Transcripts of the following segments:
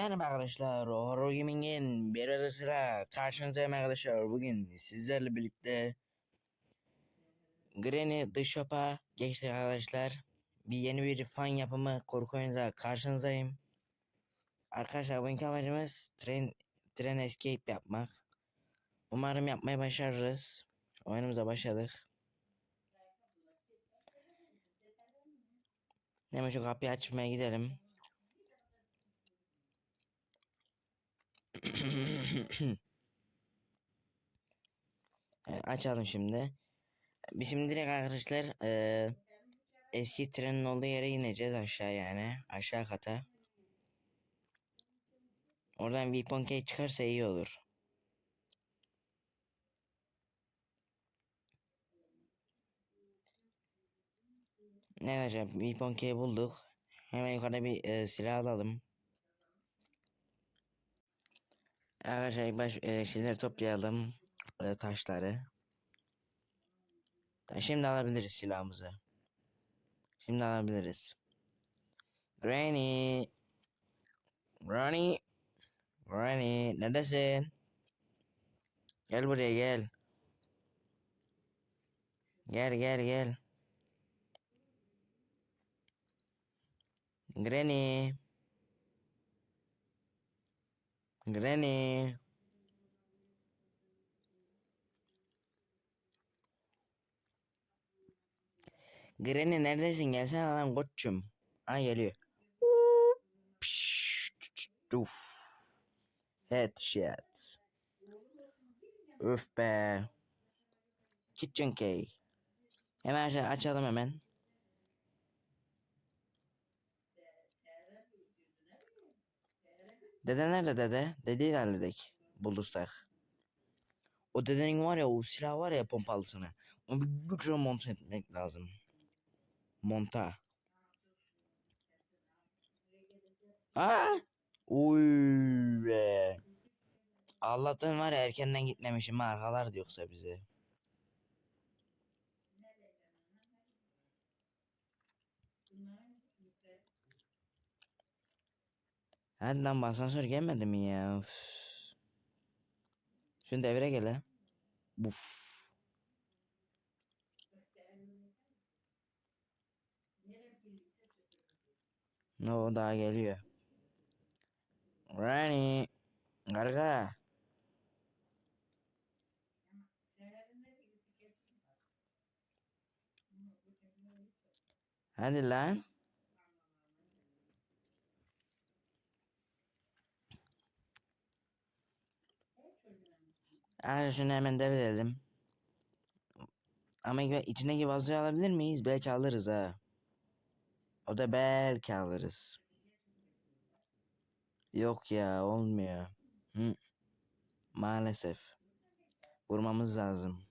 Merhaba arkadaşlar, Horror Gaming'in bir sıra karşınızdayım arkadaşlar. Bugün sizlerle birlikte Granny The Shop'a geçtik arkadaşlar. Bir yeni bir fan yapımı korku oyunuyla karşınızdayım. Arkadaşlar bugünkü amacımız tren, tren escape yapmak. Umarım yapmayı başarırız. Oyunumuza başladık. Hemen şu kapıyı açmaya gidelim. açalım şimdi. Biz şimdi direkt arkadaşlar eee, eski trenin olduğu yere ineceğiz aşağı yani. Aşağı kata. Oradan Weapon Key çıkarsa iyi olur. Ne acaba Weapon Key bulduk. Hemen yukarıda bir eee, silah alalım. Arkadaşlar ilk baş eee, şeyleri toplayalım. Eee, taşları. Ta- Şimdi alabiliriz silahımızı. Şimdi alabiliriz. Granny. Granny. Granny. Neredesin? Gel buraya gel. Gel gel gel. Granny. Granny. Granny neredesin? Gelsene lan koçum. Ha geliyor. Uf. Headshot. Öf be. Kitchen key. Hemen aç- açalım hemen. Dede nerede dede? Dedeyi de halledik. Bulursak. O dedenin var ya o silah var ya pompalısını. Onu bir güçle monte etmek lazım. Monta. Aa! Uy be. Allah'tan var erkenden gitmemişim arkalardı yoksa bizi. Hadi lan asansör gelmedi mi ya? Üf. Şunu devre gel ha. Buf. No daha geliyor. Rani. Garga. Hadi lan. Hadi şunu hemen devredelim. Ama içindeki vazoyu alabilir miyiz? Belki alırız ha. O da belki alırız. Yok ya olmuyor. Hı. Maalesef. Vurmamız lazım.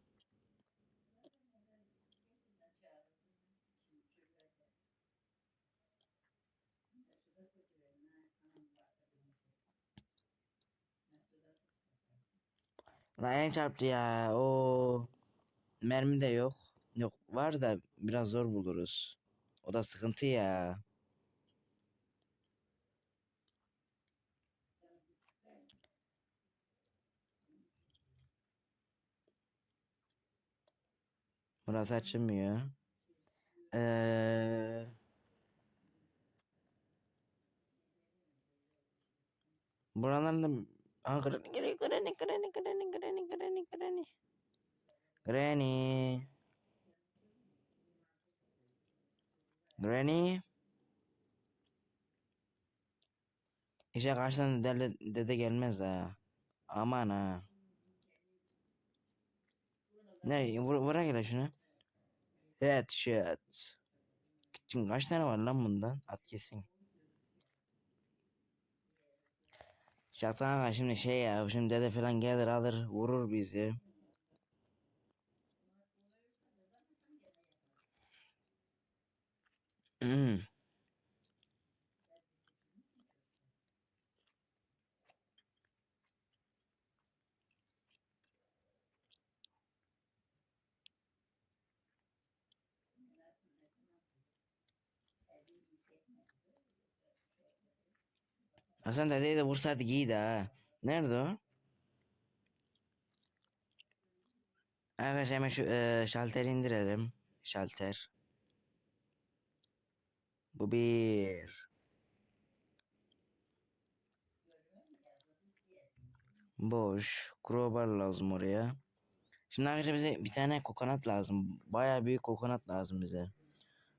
Lan en çarptı ya. O mermi de yok. Yok var da biraz zor buluruz. O da sıkıntı ya. Burası açılmıyor. Ee... Buralarda Aa, Granny, Granny, Granny, Granny, Granny, Granny, Granny, Granny. Granny. Granny. İşte karşıdan dede, dede gelmez ha. Aman ha. Ne vur, vura gel şunu. Headshot. Şimdi kaç tane var lan bundan? At kesin. Şaka şimdi şey ya şimdi dede falan gelir alır vurur bizi. Hmm. Hasan dedeyi de vursaydık iyiydi ha. Nerede o? Arkadaşlar hemen şu eee şalteri indirelim. Şalter. Bu bir. Boş. Crowbar lazım oraya. Şimdi arkadaşlar bize bir tane kokonat lazım. Baya büyük kokonat lazım bize.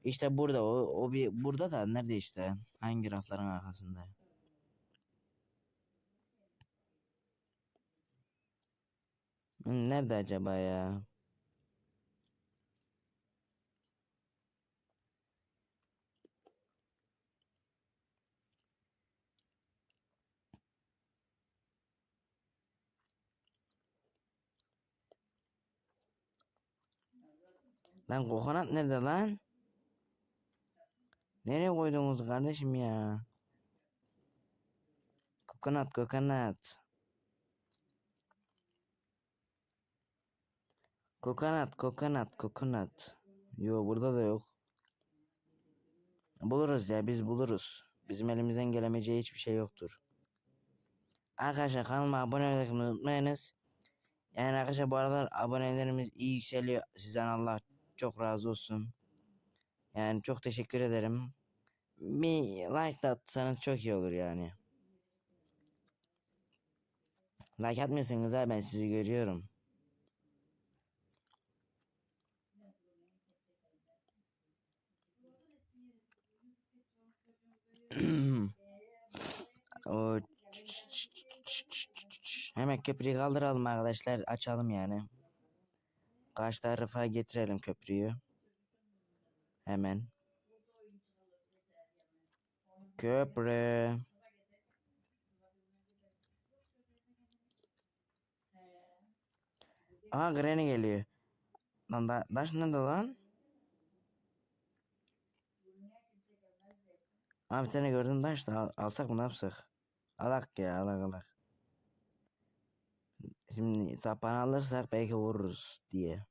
İşte burada o, o bir burada da nerede işte? Hangi rafların arkasında? Nerede acaba ya? Lan kokonat nerede lan? Nereye koydunuz kardeşim ya? Kokonat kokonat. Kokonat kokonat kokonat. Yo burada da yok. Buluruz ya biz buluruz. Bizim elimizden gelemeyeceği hiçbir şey yoktur. Arkadaşlar kanalıma abone olmayı unutmayınız. Yani arkadaşlar bu aralar abonelerimiz iyi yükseliyor. Sizden Allah çok razı olsun. Yani çok teşekkür ederim. Bir like da atsanız çok iyi olur yani. Like atmıyorsanız ha ben sizi görüyorum. O hemen köprüyü kaldıralım arkadaşlar açalım yani. Karşı tarafa getirelim köprüyü. Hemen. Köprü. Aha Granny geliyor. Lan da, Daş nerede lan? Abi seni gördüm Daş da al- alsak mı ne yapsak? Alak ya alak alak. Şimdi sapağını alırsak belki vururuz diye.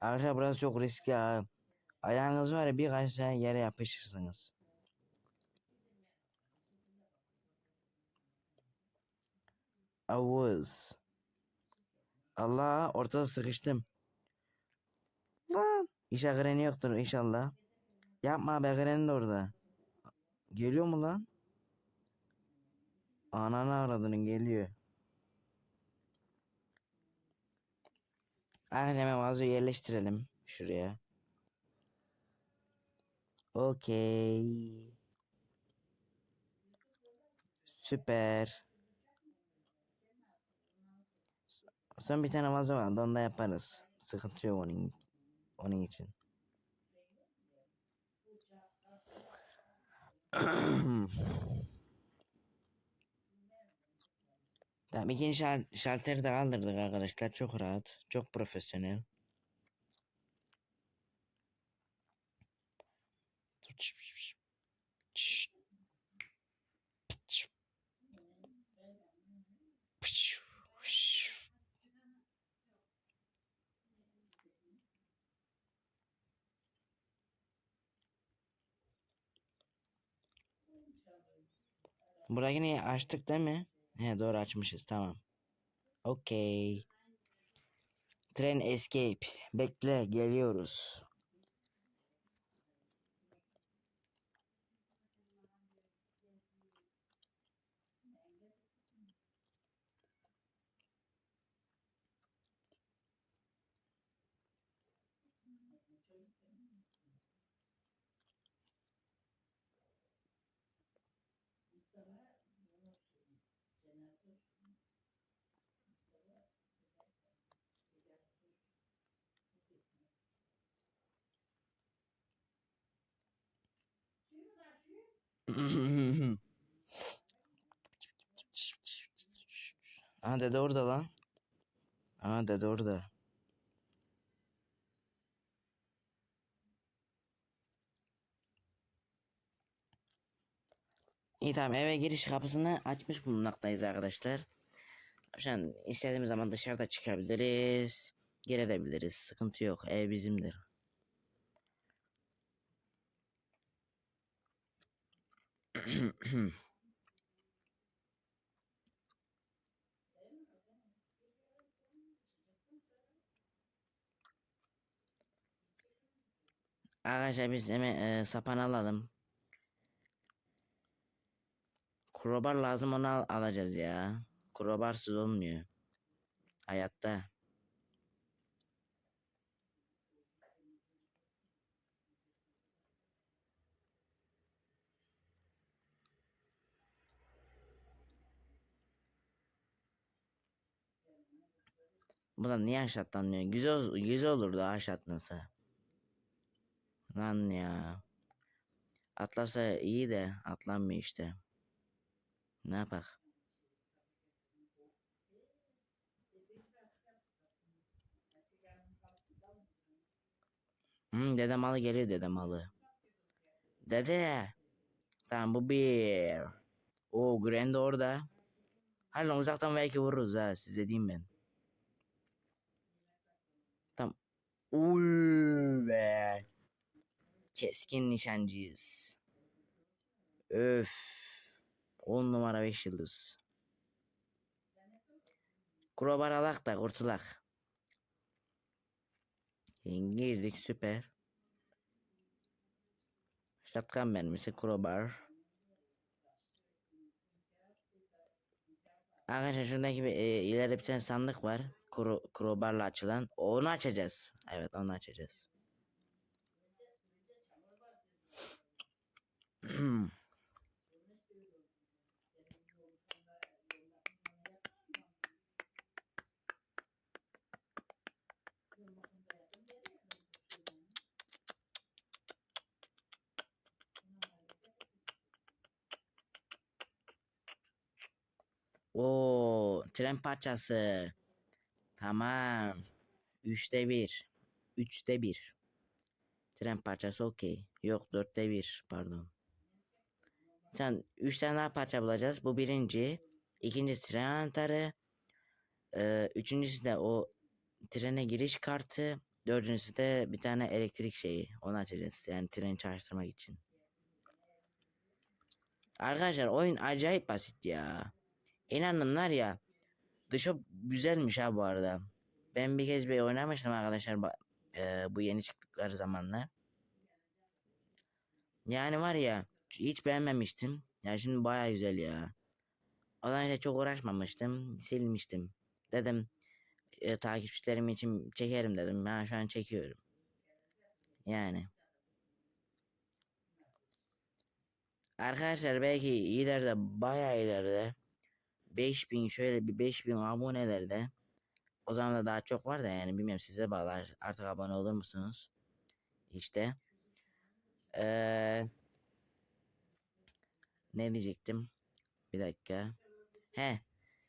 Arkadaşlar burası çok riskli ha. Ayağınız var ya bir kaçsa yere yapışırsınız. Avuz. Allah ortada sıkıştım. Lan. İşe greni yoktur inşallah. Yapma be greni de orada. Geliyor mu lan? Ananı avradının geliyor. Arkadaşlar hemen vazoyu yerleştirelim şuraya. Okey. Süper. Son bir tane vazo vardı onu da yaparız. Sıkıntı yok onun, onun için. Tamam ikinci şal şalteri de kaldırdık arkadaşlar. Çok rahat. Çok profesyonel. Burayı yine açtık değil mi? He doğru açmışız tamam. Okey. Tren escape. Bekle geliyoruz. Aha dede orada lan. Aha dede orada. İyi tamam eve giriş kapısını açmış bulunmaktayız arkadaşlar. An istediğimiz zaman dışarıda çıkabiliriz. Girebiliriz. Sıkıntı yok. Ev bizimdir. Arkadaşlar biz e, sapan alalım. Krobar lazım onu al alacağız ya. Krobarsız olmuyor. Hayatta. Bu da niye aşağıtlanmıyor? Güzel, güzel olurdu aşağıtlansa. Lan ya. Atlasa iyi de atlanmıyor işte. Ne yapak? Hmm, dede malı geliyor dede malı. Dede. Tamam bu bir. O Grand orada. Hala uzaktan belki vururuz ha size diyeyim ben. Tamam. Uy be. Keskin nişancıyız. Öf. 10 numara 5 yıldız. Krobar alak da kurtulak. Girdik süper. Şapkan mermisi krobar. Arkadaşlar şuradaki bir e, ileride bir tane sandık var. Kro, açılan. Onu açacağız. Evet onu açacağız. Oo, tren parçası. Tamam. Üçte bir. Üçte bir. Tren parçası okey. Yok dörtte bir pardon. Sen üç tane daha parça bulacağız. Bu birinci. İkincisi tren anahtarı. Ee, üçüncüsü de o trene giriş kartı. Dördüncüsü de bir tane elektrik şeyi. Onu açacağız. Yani treni çalıştırmak için. Arkadaşlar oyun acayip basit ya. İnanın var ya. Dışı güzelmiş ha bu arada. Ben bir kez bir oynamıştım arkadaşlar eee, bu yeni çıktıkları zamanlar. Yani var ya hiç beğenmemiştim. Ya şimdi baya güzel ya. O zaman işte çok uğraşmamıştım. Silmiştim. Dedim e, takipçilerim için çekerim dedim. Ben şu an çekiyorum. Yani. Arkadaşlar belki ileride baya ileride 5000 şöyle bir 5000 abonelerde o zaman da daha çok var da yani bilmiyorum size bağlar. Artık abone olur musunuz? İşte. Eee ne diyecektim? Bir dakika. He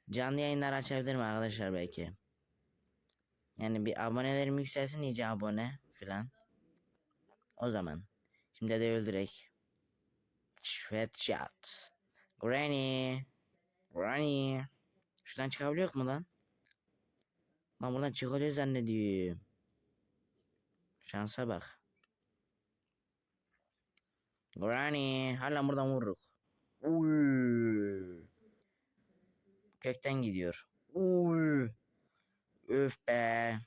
canlı yayınlar açabilirim arkadaşlar belki. Yani bir abonelerim yükselsin iyice abone filan. O zaman. Şimdi de öldürek. Headshot Granny Granny Şuradan çıkabiliyor mu lan? Lan buradan çıkılıyor zannediyorum. Şansa bak. Granny. Hala buradan vururuk. Uy. Kökten gidiyor. Uy. Öf be.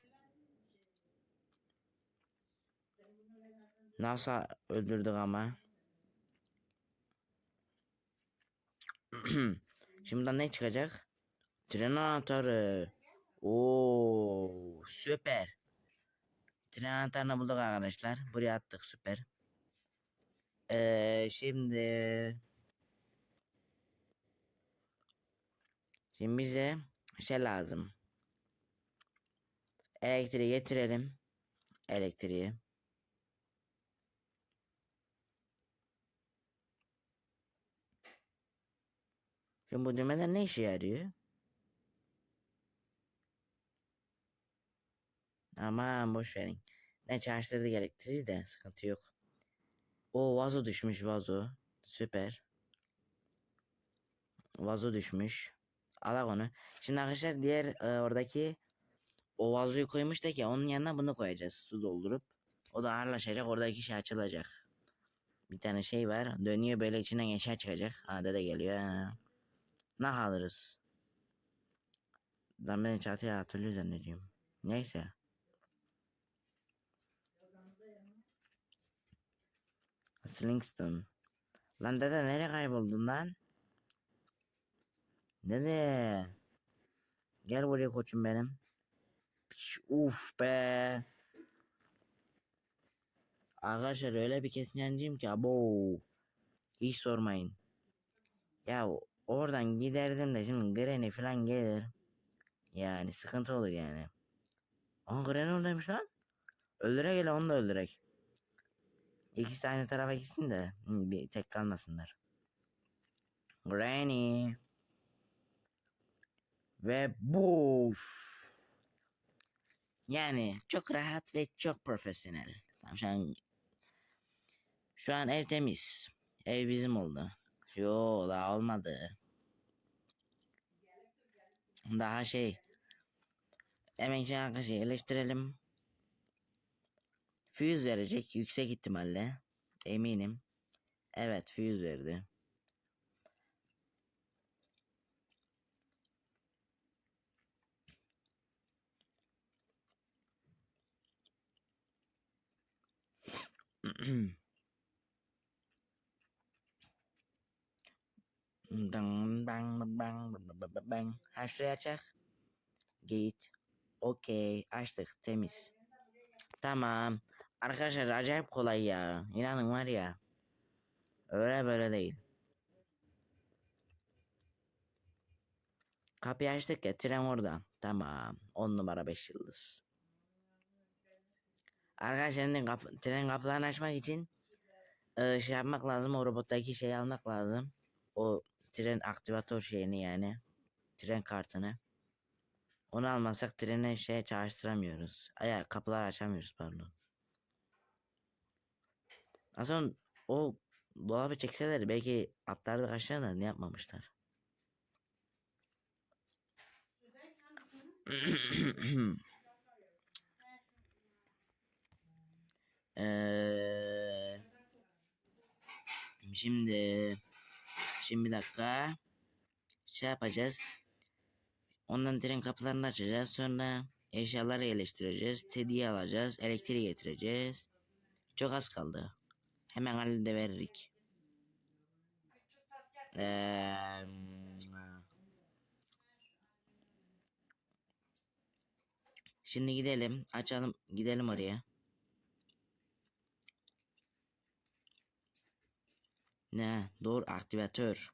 Nasıl öldürdük ama. Şimdi ne çıkacak? Tren anahtarı. Oo, süper. Tren anahtarını bulduk arkadaşlar. Buraya attık süper. Ee, şimdi Şimdi bize şey lazım. Elektriği getirelim. Elektriği. Şimdi bu düğmeler ne işe yarıyor? Aman boş verin. Ne çalıştırdık elektriği de sıkıntı yok. O vazo düşmüş vazo. Süper. Vazo düşmüş. Alak onu. Şimdi arkadaşlar diğer e, oradaki o vazoyu koymuştuk ya onun yanına bunu koyacağız. Su doldurup. O da ağırlaşacak. Oradaki şey açılacak. Bir tane şey var. Dönüyor böyle içinden eşya çıkacak. Ha dede geliyor. Ne alırız? Ben beni çatıya hatırlıyor zannediyorum. Neyse. Slingston. Lan dede nereye kayboldun lan? Dede. Gel buraya koçum benim. Uf be. Arkadaşlar öyle bir kesin yancıyım ki abo. Hiç sormayın. Ya oradan giderdim de şimdi Granny falan gelir. Yani sıkıntı olur yani. Aa Granny oradaymış lan. Öldürek hele onu da öldürek. İkisi aynı tarafa gitsin de hı, bir tek kalmasınlar. Granny. Ve buf. Yani çok rahat ve çok profesyonel. Tamam şu an şu an ev temiz. Ev bizim oldu. Yo daha olmadı. Daha şey şu arkadaşı eleştirelim. Füze verecek yüksek ihtimalle. Eminim. Evet füze verdi. Bang bang bang bang bang bang. Her. Git. Okey. Açtık. Temiz. Tamam. Arkadaşlar acayip kolay ya. İnanın var ya. Öyle böyle değil. Kapıyı açtık ya tren orada. Tamam. 10 numara 5 yıldız. Arkadaşlar kapı, tren kapılarını açmak için e, şey yapmak lazım. O robottaki şeyi almak lazım. O tren aktivatör şeyini yani. Tren kartını. Onu almazsak treni şey çalıştıramıyoruz. Aya kapılar açamıyoruz pardon. Aslında o dolabı çekseler belki atlardık aşağı da ne yapmamışlar. Eee, şimdi şimdi bir dakika şey yapacağız. Ondan tren kapılarını açacağız. Sonra eşyaları yerleştireceğiz. Teddy'yi alacağız. Elektriği getireceğiz. Çok az kaldı. Hemen hallediveririk. Eee Şimdi gidelim. Açalım. Gidelim oraya. Ne? Doğru aktivatör.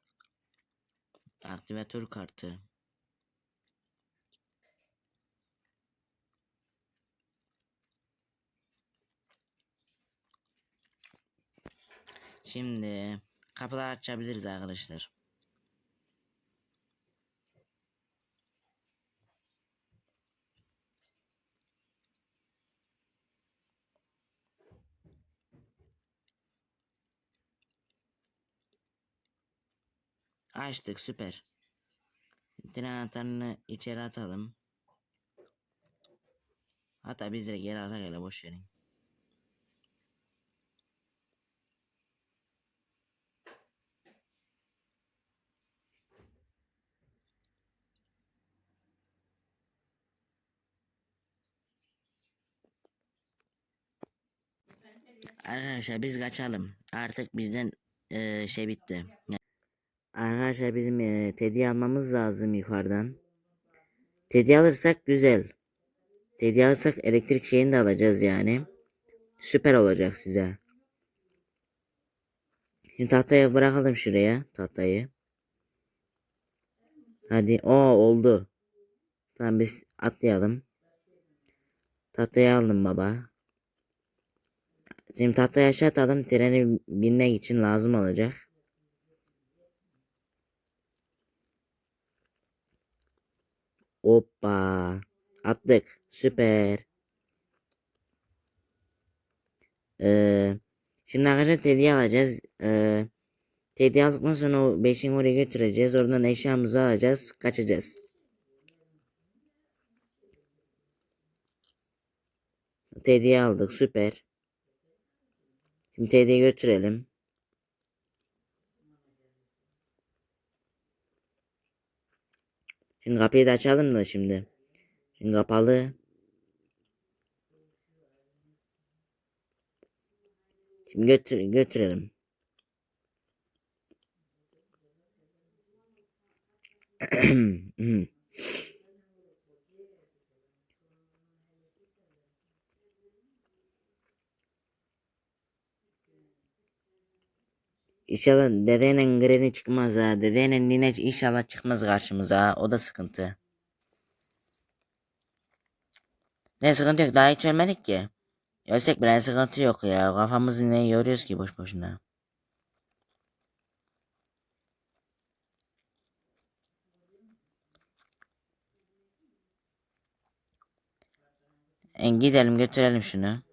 Aktivatör kartı. Şimdi kapılar açabiliriz arkadaşlar. Açtık süper. Tren anahtarını içeri atalım. Hatta biz de geri atak hele boş verin. Arkadaşlar biz kaçalım. Artık bizden eee, şey bitti. Arkadaşlar bizim eee Teddy almamız lazım yukarıdan. Teddy alırsak güzel. Teddy alırsak elektrik şeyini de alacağız yani. Süper olacak size. Şimdi tahtayı bırakalım şuraya. Tahtayı. Hadi. o oldu. Tamam biz atlayalım. Tahtayı aldım baba. Şimdi tahtayı aşağı atalım. Treni binmek için lazım olacak. Hoppa. Attık. Süper. Ee, şimdi arkadaşlar Teddy'yi alacağız. Ee, Teddy aldıktan sonra o 5'in oraya götüreceğiz. Oradan eşyamızı alacağız. Kaçacağız. Teddy'yi aldık. Süper. Şimdi Teddy'yi götürelim. Şimdi kapıyı da açalım da şimdi. Şimdi kapalı. Şimdi götür götürelim. İnşallah dedenin greni çıkmaz ha. Dedenin nine inşallah çıkmaz karşımıza. O da sıkıntı. Ne sıkıntı yok. Daha hiç ölmedik ki. Ölsek bile sıkıntı yok ya. Kafamızı ne yoruyoruz ki boş boşuna. En gidelim götürelim şunu.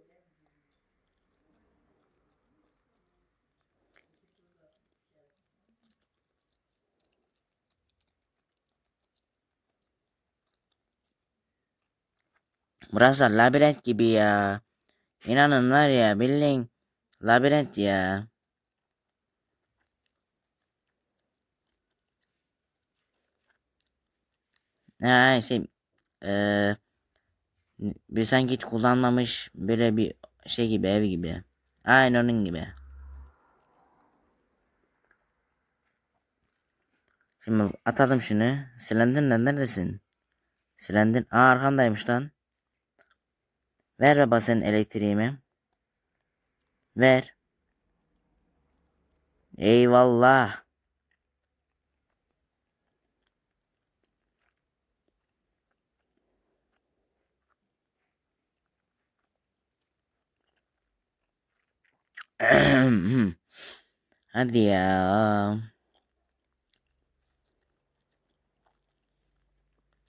Burası labirent gibi ya. İnanın var ya bildiğin labirent ya. Ha şey eee bir sanki hiç kullanmamış böyle bir şey gibi ev gibi. Aynen onun gibi. Şimdi atalım şunu. Silendin lan neredesin? Silendin. Aa arkandaymış lan. Ver baba senin elektriğimi. Ver. Eyvallah. Hadi ya.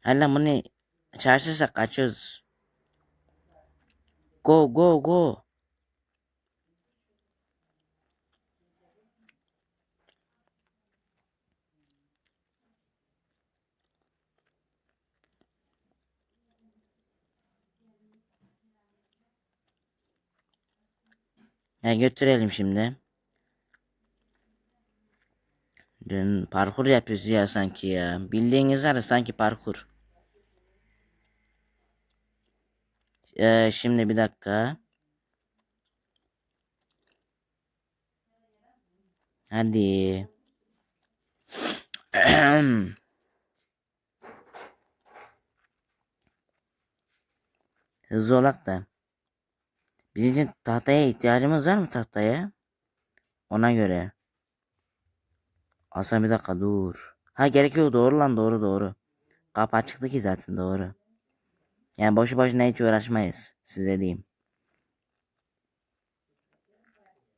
Hadi lan bunu çağırırsak kaçıyoruz. Go go go. Ya götürelim şimdi. Dün parkur yapıyoruz ya sanki ya. Bildiğiniz var sanki parkur. Ee, şimdi bir dakika. Hadi. Hızlı olak da. Bizim için tahtaya ihtiyacımız var mı tahtaya? Ona göre. Aslında bir dakika dur. Ha gerek yok doğru lan doğru doğru. Kapı açıktı ki zaten doğru. Yani boşu boşuna hiç uğraşmayız. Size diyeyim.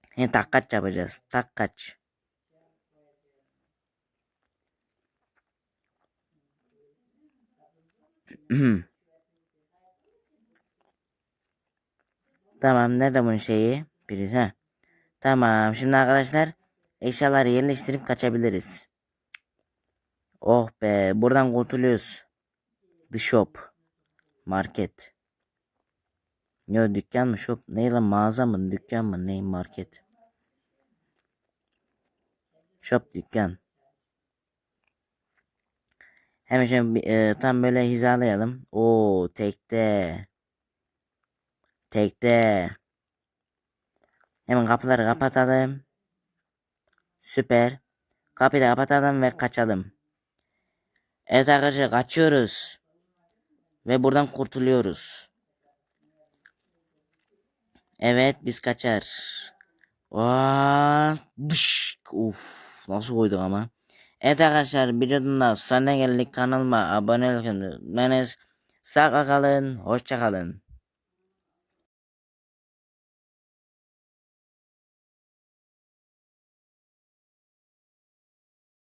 He takkaç yapacağız. Takkaç. tamam nerede bunun şeyi? Biri ha. Tamam şimdi arkadaşlar eşyaları yerleştirip kaçabiliriz. Oh be buradan kurtuluyoruz. The shop. Market. Yo dükkan mı shop? Ne lan mağaza mı dükkan mı ne market? Shop dükkan. Hemen bir, e, tam böyle hizalayalım. Oo tekte. Tekte. Hemen kapıları kapatalım. Süper. Kapıyı da kapatalım ve kaçalım. Evet arkadaşlar kaçıyoruz. Ve buradan kurtuluyoruz. Evet biz kaçar. Aa. Uf, nasıl koyduk ama. Evet arkadaşlar videonun sonuna geldik. Kanalıma abone olun. Sağ kalın. Hoşça kalın.